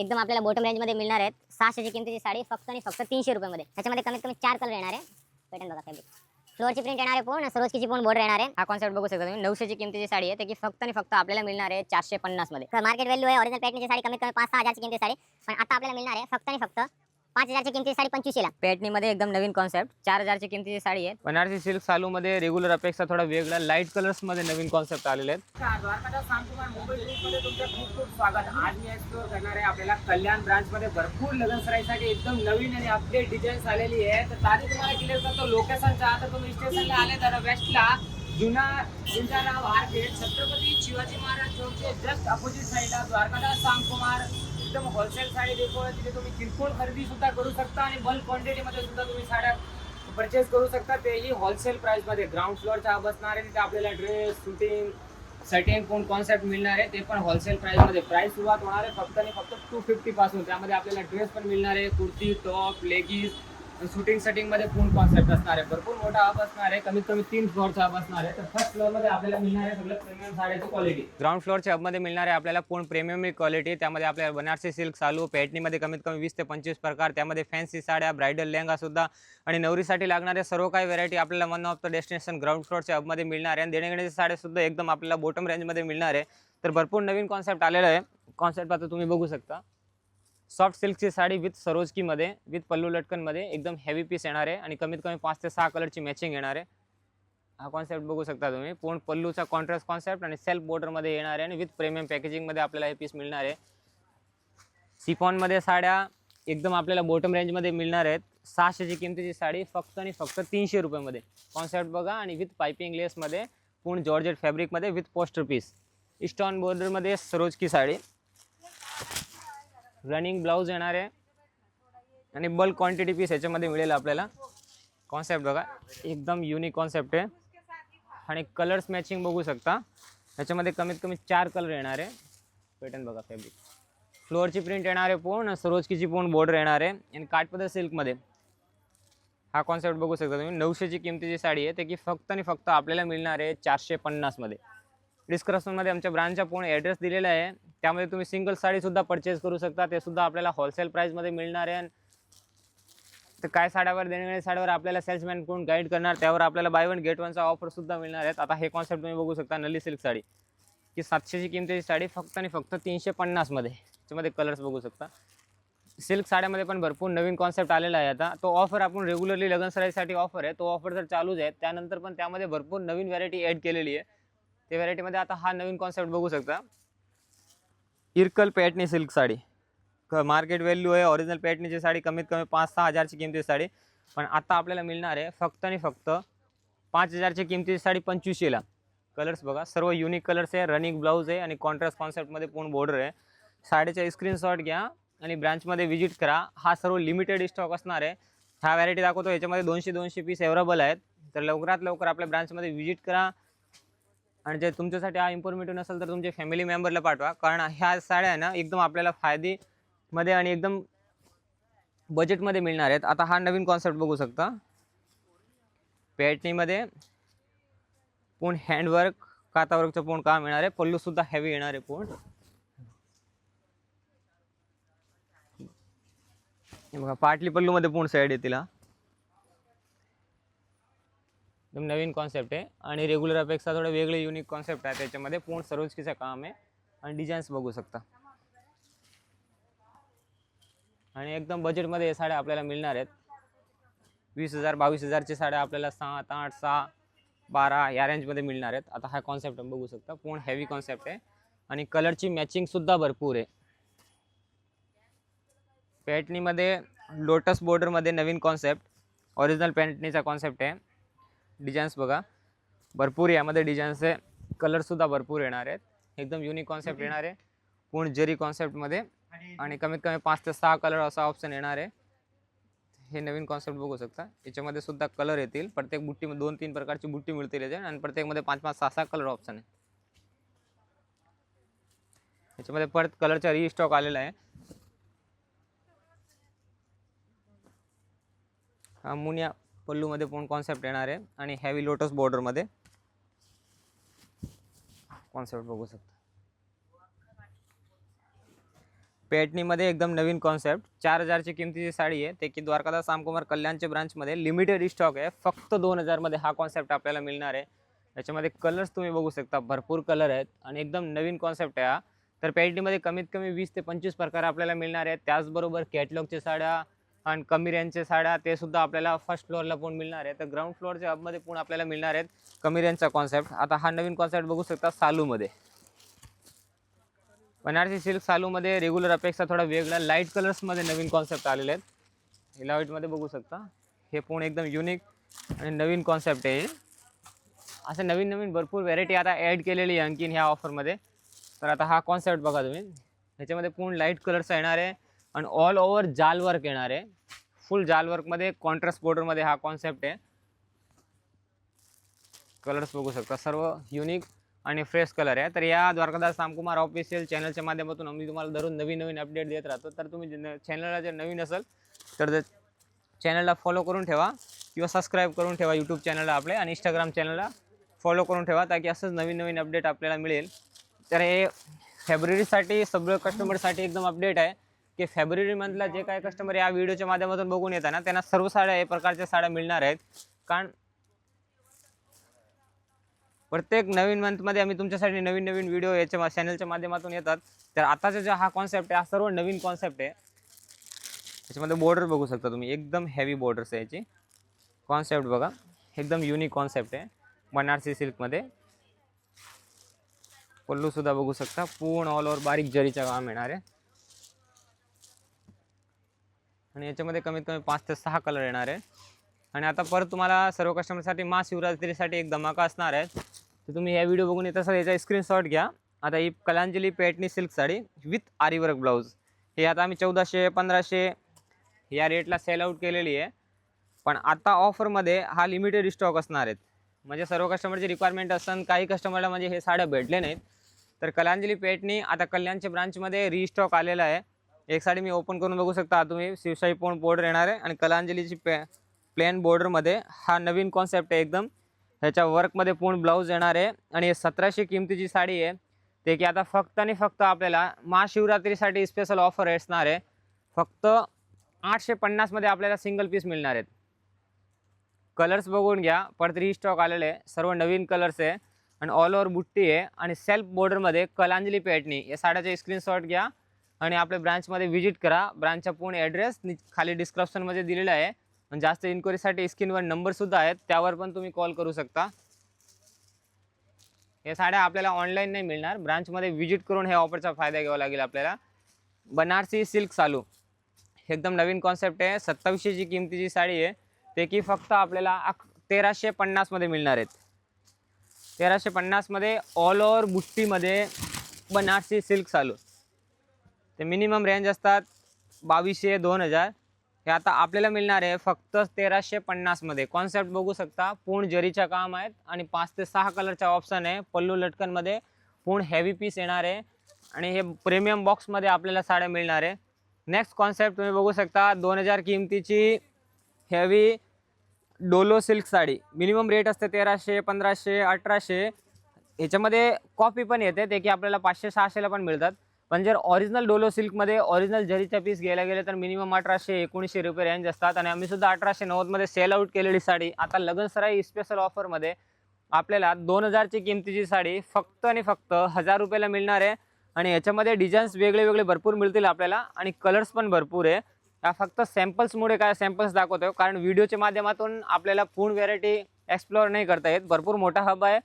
एकदम आपल्याला बॉटम रेंजमध्ये मिळणार आहेत. सहाशेची किमतीची साडी फक्त आणि फक्त तीनशे रुपयामध्ये. त्याच्यामध्ये कमीत कमी चार कलर येणार आहे. पॅटर्न बघा फॅब्रिक फ्लोअरची प्रिंट येणार आहे पण सरोजकीची पण बॉर्डर येणार आहे. हा कॉन्सेप्ट बघू शकता तुम्ही. नऊशेची किमतीची साडी आहे त्याची फक्त आणि फक्त आपल्याला मिळणार आहे चारशे पन्नासमध्ये मार्केट व्हॅल्यू आहे ओरिजिनल पॅटर्नची साडी कमीत कमी पाच सहा हजारची किमतीची साडी. पण आता आपल्याला मिळणार आहे फक्त आणि फक्त पाच हजारची किमतीची साडी पंचवीसशेला. पॅटनीमध्ये एकदम नवीन कॉन्सेप्ट चार हजारची किमतीची साडी आहे. बनारसी सिल्क सालू मध्ये रेग्युलर अपेक्षा थोडा वेगळा. लाइट कलर्समध्ये नवीन कॉन्सेप्ट आलेले आहेत. नमस्कार द्वारकादास सांगकुमार मुंबई ग्रुपमध्ये तुमचं खूप खूप स्वागत. आज मी एक्सप्लोर करणार आहे आपल्याला कल्याण ब्रांच मध्ये भरपूर लग्न सराईसाठी एकदम नवीन आणि अपडेट डिझाईन्स आलेली आहे तर तारीख तुम्हाला क्लिअर करतो लोकेशनचा तर तुम्ही स्टेशनला आले तर वेस्टला जुना जिंजाराव मार्केट छत्रपती शिवाजी महाराज चौकचे जस्ट अपोजिट साईडला द्वारकादास सांगकुमार एकदम होलसेल साडी देखो तिथे तुम्ही किरकोळ खरेदी सुद्धा करू शकता आणि बल्क क्वांटिटीमध्ये सुद्धा तुम्ही साड्या परचेस करू शकता. तेही होलसेल प्राईसमध्ये ग्राउंड फ्लोअरच्या बसणार आहे तिथे आपल्याला ड्रेस सुटिंग सेटिंग कोण कॉन्सेप्ट मिळणार आहे ते पण होलसेल प्राईसमध्ये प्राईस सुरुवात होणार आहे फक्त आणि फक्त टू फिफ्टीपासून त्यामध्ये आपल्याला ड्रेस पण मिळणार आहे कुर्ती टॉप लेगीज शूटिंग सेटिंगमध्ये पूर्ण कॉन्सेप्ट असणार आहे. भरपूर मोठा हब असणार आहे. कमीत कमी तीन फ्लोअरचा हब असणार आहे. तर फर्स्ट फ्लोअरमध्ये आपल्याला मिळणार आहे सगळं प्रीमियम साड्याची क्वालिटी ग्राउंड फ्लोअरच्या हबमध्ये मिळणार आहे आपल्याला पूर्ण प्रीमियम क्वालिटी त्यामध्ये आपल्याला बनारसी सिल्क चालू पॅटनीमध्ये कमीत कमी वीस ते पंचवीस प्रकार. त्यामध्ये फॅन्सी साड्या ब्रायडल लेहंगा सुद्धा. आणि नवरीसाठी लागणारे सर्व काही व्हरायटी आपल्याला one of the destination ground फ्लोअरच्या हबमध्ये मिळणार आहे. आणि देणेघेण्याच्या साड्या सुद्धा एकदम आपल्याला बॉटम रेंजमध्ये मिळणार आहे. तर भरपूर नवीन कॉन्सेप्ट आलेला आहे. कॉन्सेप्ट आता तुम्ही बघू शकता. सॉफ्ट सिल्कची साडी विथ सरोजकीमध्ये विथ पल्लू लटकनमध्ये एकदम हेवी पीस येणार आहे आणि कमीत कमी पाच ते सहा कलरची मॅचिंग येणार आहे. हा कॉन्सेप्ट बघू शकता तुम्ही. पूर्ण पल्लूचा कॉन्ट्रास्ट कॉन्सेप्ट आणि सेल्फ बॉर्डरमध्ये येणार आहे आणि विथ प्रीमियम पॅकेजिंगमध्ये आपल्याला हे पीस मिळणार आहे. सिपॉनमध्ये साड्या एकदम आपल्याला बॉटम रेंजमध्ये मिळणार आहेत. सहाशेची किमतीची साडी फक्त आणि फक्त तीनशे रुपयामध्ये. कॉन्सेप्ट बघा आणि विथ पायपिंग लेसमध्ये पूर्ण जॉर्जेट फॅब्रिकमध्ये विथ पोस्टर पीस इस्टॉन बॉर्डरमध्ये सरोजकी साडी. रनिंग ब्लाऊज येणार आहे. आणि बल्क क्वांटिटी पीस ह्याच्यामध्ये मिळेल आपल्याला. कॉन्सेप्ट बघा. एकदम युनिक कॉन्सेप्ट आहे. आणि कलर्स मॅचिंग बघू शकता. ह्याच्यामध्ये कमीत कमी चार कलर येणार आहे. पॅटर्न बघा फॅब्रिक फ्लोअरची प्रिंट येणार आहे पूर्ण. सरोजकीची पूर्ण बॉर्डर येणार आहे. आणि काठपदर सिल्कमध्ये हा कॉन्सेप्ट बघू शकता तुम्ही. नऊशेची किमतीची साडी आहे. ते की फक्त आणि फक्त आपल्याला मिळणार आहे चारशे पन्नासमध्ये. डिस्क्रिप्शनमध्ये आमच्या ब्रँडचा पूर्ण ॲड्रेस दिलेला आहे. त्यामध्ये तुम्ही सिंगल साडीसुद्धा परचेस करू शकता. ते सुद्धा आपल्याला होलसेल प्राईसमध्ये मिळणार आहे. तर काय साड्यावर देण्याच्या साड्यावर आपल्याला सेल्समॅन कोण गाईड करणार? त्यावर आपल्याला बाय वन गेट वनचा ऑफरसुद्धा मिळणार आहेत. आता हे कॉन्सेप्ट तुम्ही बघू शकता नल्ली सिल्क साडी. की सातशेची किमतीची साडी फक्त आणि फक्त तीनशे पन्नासमध्ये त्याच्यामध्ये कलर्स बघू शकता. सिल्क साड्यामध्ये पण भरपूर नवीन कॉन्सेप्ट आलेला आहे आता. तो ऑफर आपण रेग्युलरली लग्न सराईसाठी ऑफर आहे. तो ऑफर तर चालूच आहे त्यानंतर पण त्यामध्ये भरपूर नवीन व्हरायटी ॲड केलेली आहे. त्या व्हरायटीमध्ये आता हा नवीन कॉन्सेप्ट बघू शकता. Irkal Paithani silk sari. Market value आहे ऑरिजिनल पॅटनीची साडी कमीत कमी पाच सहा हजारची किमतीची साडी. पण आता आपल्याला मिळणार आहे फक्त आणि फक्त पाच हजारची किमतीची साडी पंचवीसशेला. कलर्स बघा सर्व युनिक कलर्स आहे रनिंग ब्लाऊज आहे आणि कॉन्ट्रास्ट कॉन्सेप्टमध्ये पूर्ण बॉर्डर आहे. साडीचा स्क्रीनशॉट घ्या आणि ब्रँचमध्ये व्हिजिट करा. हा सर्व लिमिटेड स्टॉक असणार आहे. ह्या व्हरायटी दाखवतो याच्यामध्ये दोनशे दोनशे पीस अवेलेबल आहेत. तर लवकरात लवकर आपल्या ब्रँचमध्ये व्हिजिट करा. आणि जे तुमच्यासाठी हा इन्फॉर्मेटिव्ह नसेल तर तुमच्या फॅमिली मेंबरला पाठवा. कारण ह्या साड्या ना एकदम आपल्याला फायदेमध्ये आणि एकदम बजेटमध्ये मिळणार आहेत. आता हा नवीन कॉन्सेप्ट बघू शकता. पॅटनीमध्ये पूर्ण हँडवर्क कातावर्कचं पूर्ण काम येणार आहे. पल्लूसुद्धा हेवी येणार आहे पूर्ण. बघा पाटली पल्लूमध्ये पूर्ण साईड आहे तिला. एकदम नवीन कॉन्सेप्ट आहे. आणि रेग्युलर अपेक्षा थोडं वेगळे युनिक कॉन्सेप्ट आहे. त्याच्यामध्ये पूर्ण सरोजकीचं काम आहे. आणि डिझाईन्स बघू शकता. आणि एकदम बजेटमध्ये हे साड्या आपल्याला मिळणार आहेत. वीस हजार बावीस हजारचे साड्या आपल्याला सात आठ सहा बारा या रेंजमध्ये मिळणार आहेत. आता हा कॉन्सेप्ट बघू शकता. पूर्ण हेवी कॉन्सेप्ट आहे. आणि कलरची मॅचिंगसुद्धा भरपूर आहे. पॅटनीमध्ये लोटस बॉर्डरमध्ये नवीन कॉन्सेप्ट ओरिजिनल पॅटनीचा कॉन्सेप्ट आहे. डिझाईन्स बघा. भरपूर यामध्ये डिझाईन्स आहे. कलरसुद्धा भरपूर येणार आहेत. एकदम युनिक कॉन्सेप्ट येणार आहे. पूर्ण जरी कॉन्सेप्टमध्ये आणि कमीत कमी पाच ते सहा कलर असा ऑप्शन येणार आहे. हे नवीन कॉन्सेप्ट बघू शकता. याच्यामध्ये सुद्धा कलर येतील. प्रत्येक बुट्टीमध्ये दोन तीन प्रकारची बुट्टी मिळतील याच्या आणि प्रत्येकमध्ये पाच पाच सहा सहा कलर ऑप्शन आहे. याच्यामध्ये परत कलरचा रिस्टॉक आलेला आहे. हा मुनिया पल्लूमध्ये पण कॉन्सेप्ट येणार आहे? आणि हॅवी लोटस बॉर्डरमध्ये कॉन्सेप्ट बघू शकता. पेटणीमध्ये एकदम नवीन कॉन्सेप्ट चार हजारची किमतीची साडी आहे. ते की द्वारकादास रामकुमार कल्याणच्या ब्रांचमध्ये लिमिटेड स्टॉक आहे. फक्त दोन हजारमध्ये हा कॉन्सेप्ट आपल्याला मिळणार आहे. याच्यामध्ये कलर्स तुम्ही बघू शकता. भरपूर कलर आहेत. आणि एकदम नवीन कॉन्सेप्ट आहे हा. तर पेटणीमध्ये कमीत कमी वीस ते पंचवीस प्रकार आपल्याला मिळणार आहेत. त्याचबरोबर कॅटलॉगच्या साड्या आणि कमी रेंजच्या साड्या ते सुद्धा आपल्याला फर्स्ट फ्लोअरला पण मिळणार आहे तर ग्राउंड फ्लोअरच्या हबमध्ये पण आपल्याला मिळणार आहेत कमी रेंजचा कॉन्सेप्ट आता हा नवीन कॉन्सेप्ट बघू शकता सालूमध्ये बनारसी सिल्क सालूमध्ये रेग्युलर अपेक्षा थोडा वेगळा. लाइट कलर्समध्ये नवीन कॉन्सेप्ट आलेले आहेत. हे लाईटमध्ये बघू शकता. हे पण एकदम युनिक आणि नवीन कॉन्सेप्ट आहे असं नवीन नवीन भरपूर व्हेरायटी आता ॲड केलेली आहे आणखीन ह्या ऑफरमध्ये तर आता हा कॉन्सेप्ट बघा तुम्ही. ह्याच्यामध्ये पूर्ण लाइट कलर्स येणार आहे. आणि ऑल ओव्हर जाल वर्क येणार आहे. फुल जाल वर्कमध्ये कॉन्ट्रास्ट बॉर्डरमध्ये हा कॉन्सेप्ट आहे. कलर्स बघू शकता. सर्व युनिक आणि फ्रेश कलर आहे. तर या द्वारकादास रामकुमार ऑफिशियल चॅनलच्या माध्यमातून आम्ही तुम्हाला दररोज नवीन नवीन अपडेट देत राहतो. तर तुम्ही चॅनलला जर नवीन असेल तर चॅनलला फॉलो करून ठेवा किंवा सबस्क्राईब करून ठेवा यूट्यूब चॅनलला आपले आणि इंस्टाग्राम चॅनलला फॉलो करून ठेवा ताकी असंच नवीन नवीन अपडेट आपल्याला मिळेल. तर हे फेब्रुवारीसाठी सगळं कस्टमरसाठी एकदम अपडेट आहे. की फेब्रुवारी मंथला जे काही कस्टमर या व्हिडिओच्या माध्यमातून बघून येतात ना त्यांना सर्व साड्या हे प्रकारच्या साड्या मिळणार आहेत. कारण प्रत्येक नवीन मंथमध्ये आम्ही तुमच्यासाठी नवीन नवीन व्हिडिओ याच्या चॅनलच्या माध्यमातून येतात. तर आताचा जो हा कॉन्सेप्ट आहे हा सर्व नवीन कॉन्सेप्ट आहे. याच्यामध्ये बॉर्डर बघू शकता तुम्ही. एकदम हेवी बॉर्डर्स आहे याची. कॉन्सेप्ट बघा. एकदम युनिक कॉन्सेप्ट आहे. बनारसी सिल्कमध्ये पल्लूसुद्धा बघू शकता. पूर्ण ऑल ओव्हर बारीक जरीचा काम येणार आहे. आणि याच्यामध्ये कमीत कमी पाच ते सहा कलर येणार आहे आणि आता परत तुम्हाला सर्व कस्टमरसाठी महाशिवरात्रीसाठी एक धमाका असणार आहे. तर तुम्ही ह्या व्हिडिओ बघून येत असाल याचा स्क्रीनशॉट घ्या. आता ही कलांजली पेटणी सिल्क साडी विथ आरीवर्क ब्लाऊज हे आता आम्ही चौदाशे पंधराशे या रेटला सेल आऊट केलेली आहे. पण आता ऑफरमध्ये हा लिमिटेड स्टॉक असणार आहेत. म्हणजे सर्व कस्टमरची रिक्वायरमेंट असताना काही कस्टमरला म्हणजे हे साड्या भेटले नाहीत. तर कलांजली पेटणी आता कल्याणच्या ब्रांचमध्ये रिस्टॉक आलेला आहे. एक साडी मी ओपन करून बघू शकता. तुम्ही शिवशाही पोण बॉर्डर येणार आहे आणि कलांजलीची प्लेन प्लेन बॉर्डरमध्ये हा नवीन कॉन्सेप्ट आहे एकदम. ह्याच्या वर्कमध्ये पूर्ण ब्लाऊज येणार आहे आणि हे सतराशे किमतीची साडी आहे. ते की आता फक्त आणि फक्त आपल्याला महाशिवरात्रीसाठी स्पेशल ऑफर असणार आहे. फक्त आठशे पन्नासमध्ये आपल्याला सिंगल पीस मिळणार आहेत. कलर्स बघून घ्या. परत रिस्टॉक आलेले आहे. सर्व नवीन कलर्स आहे. आणि ऑल ओव्हर बुट्टी आहे. आणि सेल्फ बॉर्डरमध्ये कलांजली पेटणी या साड्याचे स्क्रीनशॉट घ्या. आणि आपल्या ब्रांचमध्ये व्हिजिट करा. ब्रांचचा पूर्ण ॲड्रेस खाली डिस्क्रिप्शनमध्ये दिलेला आहे. आणि जास्त इन्क्वायरीसाठी स्क्रीनवर नंबरसुद्धा आहेत. त्यावर पण तुम्ही कॉल करू शकता. या साड्या आपल्याला ऑनलाईन नाही मिळणार. ब्रांचमध्ये व्हिजिट करून ह्या ऑफरचा फायदा घ्यावा लागेल आपल्याला. बनारसी सिल्क चालू एकदम नवीन कॉन्सेप्ट आहे. सत्तावीसशेची किमतीची साडी आहे. ते की फक्त आपल्याला अक तेराशे पन्नासमध्ये मिळणार आहेत. तेराशे पन्नासमध्ये ऑल ओव्हर बुट्टीमध्ये बनारसी सिल्क चालू ते मिनिमम रेंज असतात बावीसशे दोन हजार. हे आता आपल्याला मिळणार आहे फक्त तेराशे पन्नासमध्ये कॉन्सेप्ट बघू शकता पूर्ण जरीच्या काम आहेत आणि पाच ते सहा कलरचा ऑप्शन आहे. पल्लू लटकनमध्ये पूर्ण हेवी पीस येणार आहे. आणि हे प्रीमियम बॉक्समध्ये आपल्याला साड्या मिळणार आहे. नेक्स्ट कॉन्सेप्ट तुम्ही बघू शकता दोन हजार किमतीची हेवी डोलो सिल्क साडी. मिनिमम रेट असते तेराशे पंधराशे अठराशे. ह्याच्यामध्ये कॉपी पण येते ते की आपल्याला पाचशे सहाशेला पण मिळतात. पण जर ऑरिजिनल डोलो सिल्कमध्ये ऑरिजिनल जरीच्या पीस घ्यायला गेले तर मिनिमम अठराशे एकोणीसशे रुपये रेंज असतात. आणि आम्ही सुद्धा अठराशे नव्वदमध्ये सेल आउट केलेली साडी आता लगनसराई स्पेशल ऑफरमध्ये आपल्याला दोन हजारची किमतीची साडी फक्त आणि फक्त हजार रुपयाला मिळणार आहे. आणि याच्यामध्ये डिझाईन्स वेगळे वेगळे भरपूर मिळतील आपल्याला आणि कलर्स पण भरपूर आहे. या फक्त सॅम्पल्समुळे काय सॅम्पल्स दाखवतो कारण व्हिडिओच्या माध्यमातून आपल्याला पूर्ण व्हेरायटी एक्सप्लोअर नाही करता येत. भरपूर मोठा हब आहे.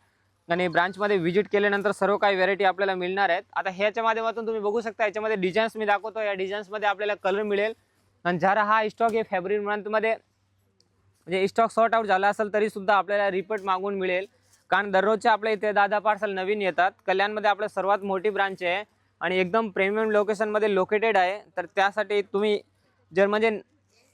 आणि ब्रांचमध्ये व्हिजिट केल्यानंतर सर्व काही व्हेरायटी आपल्याला मिळणार आहेत. आता ह्याच्या माध्यमातून तुम्ही बघू शकता याच्यामध्ये डिझाईन्स मी दाखवतो. या डिझाईन्समध्ये आपल्याला कलर मिळेल. आणि जरा हा स्टॉक आहे फेब्रुवारी मंथमध्ये म्हणजे स्टॉक शॉर्ट आउट झाला असेल तरी सुद्धा आपल्याला रिपीट मागून मिळेल. कारण दररोजच्या आपल्या इथे दादा पार्सल नवीन येतात. कल्याणमध्ये आपलं सर्वात मोठी ब्रांच आहे. आणि एकदम प्रीमियम लोकेशनमध्ये लोकेटेड आहे. तर त्यासाठी तुम्ही जर म्हणजे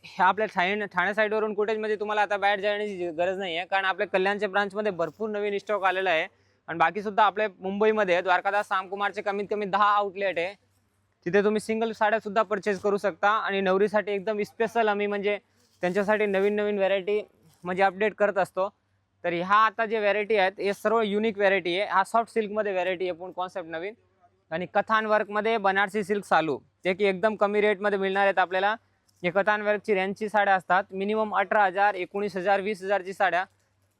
ह्या आपल्या ठाणे ठाणे साईडवरून कुठेच म्हणजे तुम्हाला आता बाहेर जाण्याची गरज नाही आहे कारण आपल्या कल्याणच्या ब्रांचमध्ये भरपूर नवीन स्टॉक आलेला आहे. आणि बाकीसुद्धा आपल्या मुंबईमध्ये द्वारकादास सामकुमारचे कमीत कमी दहा आउटलेट आहे. तिथे तुम्ही सिंगल साड्यासुद्धा परचेस करू शकता. आणि नवरीसाठी एकदम स्पेशल आम्ही म्हणजे त्यांच्यासाठी नवीन नवीन व्हरायटी म्हणजे अपडेट करत असतो. तर ह्या आता जे व्हरायटी आहेत हे सर्व युनिक व्हरायटी आहे. हा सॉफ्ट सिल्कमध्ये व्हरायटी आहे. पण कॉन्सेप्ट नवीन. आणि कथान वर्कमध्ये बनारसी सिल्क चालू. जे की एकदम कमी रेटमध्ये मिळणार आहेत आपल्याला. एकतांवर कथान रेंजची साड्या असतात. मिनिमम अठरा हजार एकोणीस हजार वीस हजारची साड्या.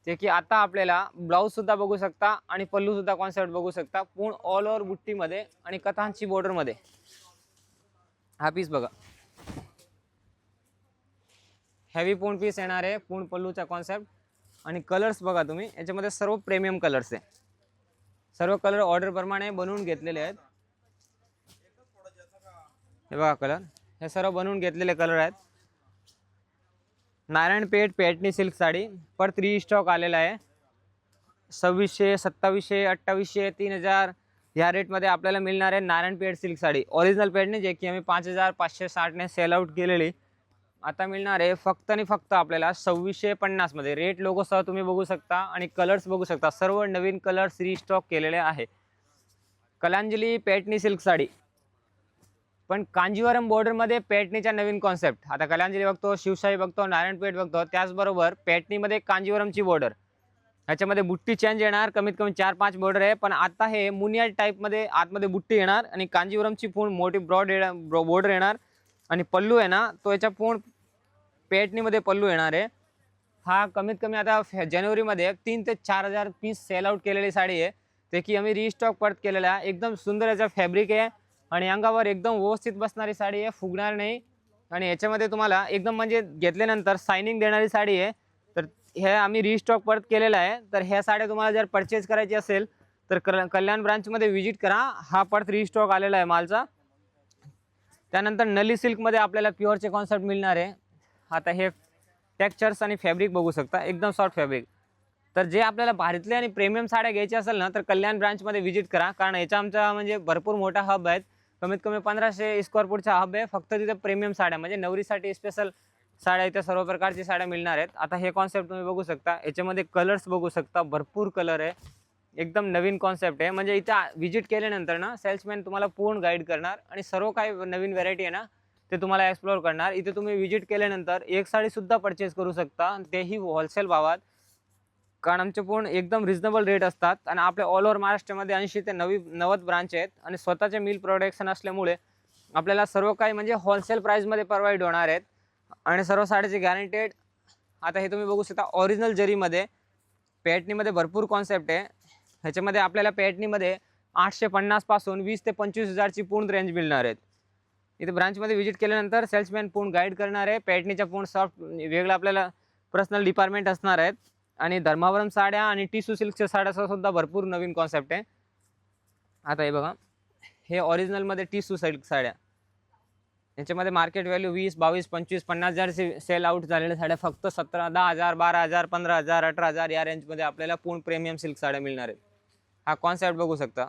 जे की आता आपल्याला ब्लाऊजसुद्धा बघू शकता आणि पल्लूसुद्धा कॉन्सेप्ट बघू शकता. पूर्ण ऑल ओव्हर बुट्टीमध्ये आणि कथांची बॉर्डरमध्ये हा पीस बघा. हेवी पूर्ण पीस येणार आहे. पूर्ण पल्लूचा कॉन्सेप्ट आणि कलर्स बघा तुम्ही. याच्यामध्ये सर्व प्रेमियम कलर्स आहे. सर्व कलर ऑर्डरप्रमाणे बनवून घेतलेले आहेत. हे बघा कलर हे सर्व बनवून घेतलेले कलर आहेत. Narayanpeth Paithani silk sari. Per three stock आलेला आहे. सव्वीसशे सत्तावीसशे अठ्ठावीसशे तीन हजार ह्या रेटमध्ये आपल्याला मिळणार आहे नारायणपेठ सिल्क साडी. ओरिजिनल पेठने जे की आम्ही पाच हजार पाचशे साठने सेल आउट केलेली. आता मिळणार आहे फक्त आणि फक्त आपल्याला सव्वीसशे पन्नासमध्ये रेट लोगोसह तुम्ही बघू शकता आणि कलर्स बघू शकता. सर्व नवीन कलर्स रिस्टॉक केलेले आहे. कलांजली पेटणी सिल्क साडी. पण कांजीवरम बॉर्डरमध्ये पेटणीच्या नवीन कॉन्सेप्ट आता कलांजली बघतो शिवशाही बघतो नारायणपेठ बघतो त्याचबरोबर पेटणीमध्ये कांजीवरमची बॉर्डर ह्याच्यामध्ये बुट्टी चेंज येणार कमीत कमी चार पाच बॉर्डर आहे पण आता हे मुनियाल टाईपमध्ये आतमध्ये बुट्टी येणार आणि कांजीवरमची पूर्ण मोठी ब्रॉड बॉर्डर येणार. आणि पल्लू आहे ना तो याच्या पूर्ण पेटणीमध्ये पल्लू येणार आहे. हा कमीत कमी आता जानेवारीमध्ये तीन ते चार हजार पीस सेल आउट केलेली साडी आहे. ते की आम्ही रिस्टॉक परत केलेला आहे एकदम सुंदर याचा फॅब्रिक आहे. आणि अंगावर एकदम व्यवस्थित बसणारी साडी आहे फुगणार नाही. आणि याच्यामध्ये तुम्हाला एकदम म्हणजे घेतल्यानंतर सायनिंग देणारी साडी आहे. तर हे आम्ही रिस्टॉक परत केलेलं आहे. तर ह्या साड्या तुम्हाला जर परचेज करायची असेल तर कल कल्याण ब्रांचमध्ये व्हिजिट करा. हा परत रिस्टॉक आलेला आहे मालचा. त्यानंतर नली सिल्कमध्ये आपल्याला प्युअरचे कॉन्सेप्ट मिळणार आहे. आता हे टेक्चर्स आणि फॅब्रिक बघू शकता. एकदम सॉफ्ट फॅब्रिक तर जे आपल्याला भारीतले आणि प्रीमियम साड्या घ्यायच्या असेल ना तर कल्याण ब्रांचमध्ये व्हिजिट करा. कारण याचा आमचा म्हणजे भरपूर मोठा हब आहेत. कमीत कमी पंधराशे स्क्वेअर फूटचा हब आहे. फक्त तिथे प्रीमियम साड्या म्हणजे नवरीसाठी स्पेशल साड्या इथे सर्व प्रकारची साड्या मिळणार आहेत. आता हे कॉन्सेप्ट तुम्ही बघू शकता. याच्यामध्ये कलर्स बघू शकता. भरपूर कलर आहे. एकदम नवीन कॉन्सेप्ट आहे. म्हणजे इथं व्हिजिट केल्यानंतर ना सेल्समॅन तुम्हाला पूर्ण गाईड करणार आणि सर्व काही नवीन व्हरायटी आहे ना ते तुम्हाला एक्सप्लोअर करणार. इथे तुम्ही व्हिजिट केल्यानंतर एक साडीसुद्धा परचेस करू शकता. तेही होलसेल भावात. कारण आमचे पूर्ण एकदम रिजनेबल रेट असतात. आणि आपल्या ऑल ओव्हर महाराष्ट्रामध्ये ऐंशी ते नवी नव्वद ब्रांच आहेत. आणि स्वतःचे मिल प्रोडक्शन असल्यामुळे आपल्याला सर्व काही म्हणजे होलसेल प्राईजमध्ये प्रोव्हाइड होणार आहेत. आणि सर्व साडीचे गॅरंटेड आता हे तुम्ही बघू शकता ऑरिजिनल जरीमध्ये पॅटनीमध्ये भरपूर कॉन्सेप्ट आहे. ह्याच्यामध्ये आपल्याला पॅटनीमध्ये आठशे पन्नासपासून वीस ते पंचवीस हजारची पूर्ण रेंज मिळणार आहेत. इथे ब्रांचमध्ये व्हिजिट केल्यानंतर सेल्समॅन पूर्ण गाईड करणार आहे. पॅटनीच्या पूर्ण सॉफ्ट वेगळं आपल्याला पर्सनल डिपार्टमेंट असणार आहेत. आणि धर्मावरम साड्या आणि टिशू सिल्कच्या साड्याचा सुद्धा भरपूर नवीन कॉन्सेप्ट आहे. आता हे बघा. हे ऑरिजिनलमध्ये टिशू सिल्क साड्या. याच्यामध्ये मार्केट व्हॅल्यू वीस बावीस पंचवीस पन्नास हजारचे सेल आउट झालेल्या साड्या फक्त सतरा दहा हजार बारा हजार पंधरा हजार अठरा हजार या रेंजमध्ये आपल्याला पूर्ण प्रीमियम सिल्क साड्या मिळणार आहेत. हा कॉन्सेप्ट बघू शकता.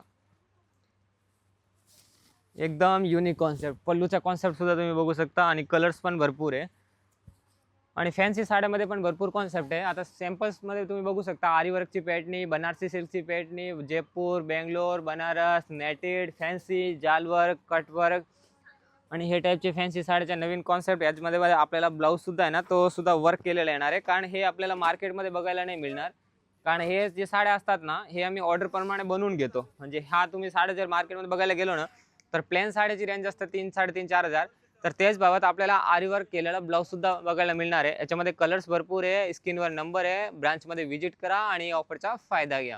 एकदम युनिक कॉन्सेप्ट पल्लूचा कॉन्सेप्ट सुद्धा तुम्ही बघू शकता आणि कलर्स पण भरपूर आहे. आणि फॅन्सी साड्यामध्ये पण भरपूर कॉन्सेप्ट आहे. आता सॅम्पल्समध्ये तुम्ही बघू शकता आरीवर्कची पेटणी बनारसी सिल्कची पेटणी जयपूर बेंगलोर बनारस नेटेड फॅन्सी जालवर्क कटवर्क आणि हे टाईपचे फॅन्सी साड्याच्या नवीन कॉन्सेप्ट याच्यामध्ये आपल्याला ब्लाऊजसुद्धा आहे ना तो सुद्धा वर्क केलेला येणार आहे. कारण हे आपल्याला मार्केटमध्ये बघायला नाही मिळणार. कारण हे जे साड्या असतात ना हे आम्ही ऑर्डरप्रमाणे बनवून घेतो. म्हणजे हा तुम्ही साड्या जर मार्केटमध्ये बघायला गेलो ना तर प्लेन साड्याची रेंज असते तीन साडेतीन चार हजार. तर तेच भावात आपल्याला आरीवर केलेला ब्लाऊज सुद्धा बघायला मिळणार आहे. याच्यामध्ये कलर्स भरपूर आहे स्क्रीनवर नंबर आहे ब्रांचमध्ये व्हिजिट करा आणि ऑफरचा फायदा घ्या.